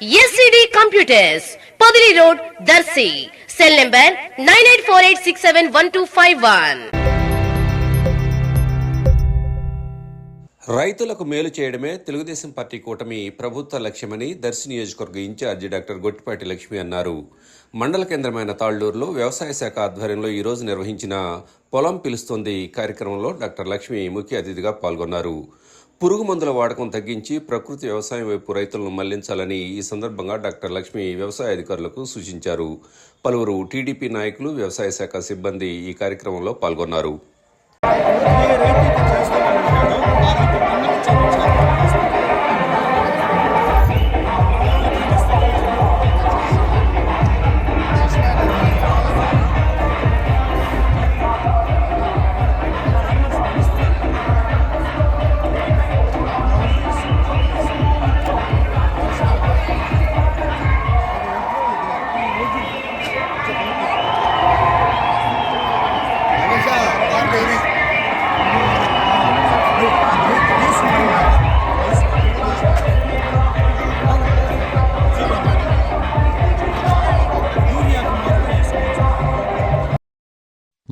SCD computers Podili road Darsi cell number nine eight four eight six seven one two five one రైతులకు మేలు చేయడమే Telugu Desam party కూటమి ప్రభుత్వ లక్ష్యమని దర్శి నియోజకవర్గ ఇన్ఛార్జి డాక్టర్ గొట్టిపాటి లక్ష్మి అన్నారు. మండల కేంద్రమైన తాళ్ళూరులో వ్యవసాయ శాఖ ఆధ్వర్యంలో ఈ రోజు నిర్వహించిన పొలం పిలుస్తోంది కార్యక్రమంలో డాక్టర్ లక్ష్మి ముఖ్య అతిథిగా పాల్గొన్నారు. పురుగు మందుల వాడకం తగ్గించి ప్రకృతి వ్యవసాయం వైపు రైతులను మళ్ళించాలని ఈ సందర్భంగా డాక్టర్ లక్ష్మి వ్యవసాయ అధికారులకు సూచించారు. పలువురు టీడీపీ నాయకులు వ్యవసాయ శాఖ సిబ్బంది ఈ కార్యక్రమంలో పాల్గొన్నారు.